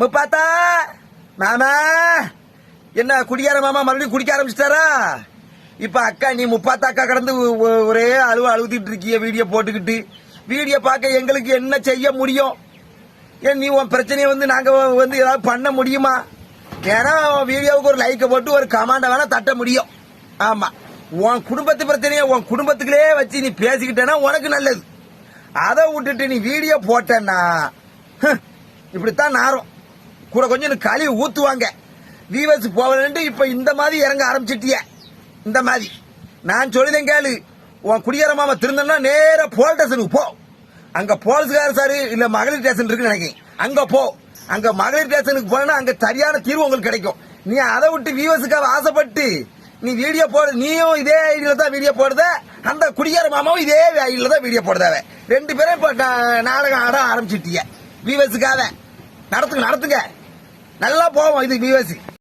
முப்பாத்தா மாமா என்ன குடிக்கார மாமா மறுபடியும் குடிக்க ஆரம்பிச்சிட்டாரா? இப்ப அக்கா நீ முப்பாத்தா அக்கா கடந்து ஒரே அழுவ அழுதுட்டு இருக்கிய வீடியோ போட்டுக்கிட்டு வீடியோ பார்க்க எங்களுக்கு என்ன செய்ய முடியும்? ஏன் நீ உன் பிரச்சனையை வந்து நாங்க வந்து ஏதாவது பண்ண முடியுமா? ஏன்னா வீடியோவுக்கு ஒரு லைக்கை போட்டு ஒரு கமாண்டை வேணா தட்ட முடியும். ஆமா. உன் குடும்பத்து பிரச்சனையை உன் குடும்பத்துக்குள்ளே வச்சு நீ பேசிக்கிட்டேன்னா உனக்கு நல்லது. அதை விட்டுட்டு நீ வீடியோ போட்டேன்னா இப்படித்தான் நாரும் கூட கொஞ்சம் எனக்கு கழுவி ஊத்துவாங்க. வியூவர்ஸ் போகலன்ட்டு இப்ப இந்த மாதிரி இறங்க ஆரம்பிச்சிட்டிய. இந்த மாதிரி. நான் சொல்லிதேன் கேளு. உன் குடியேற மாமா திருந்தனா நேராக போல் ஸ்டேஷனுக்கு போ. அங்க போலீஸ்கார சாரு இல்ல மகளிர் ஸ்டேஷன் இருக்குன்னு நினைக்கிறேன். அங்க போ. அங்க மகளிர் ஸ்டேஷனுக்கு போனா அங்க சரியான தீர்வு உங்களுக்கு கிடைக்கும். நீ அதை விட்டு வியூவர்ஸுக்காக ஆசைப்பட்டு நீ வீடியோ போடு நீயும் இதே ஐடியில தான் வீடியோ போடுத அந்த குடியார மாமாவும் இதே ஐடியில தான் வீடியோ போடுதாவ. ரெண்டு பேரும் இப்ப நாடகம் ஆட ஆரம்பிச்சிட்டிய. வியூவர்ஸுக்காக நடத்துங்க நடத்துங்க. நல்லா போவோம் இது வியூவர்ஸ்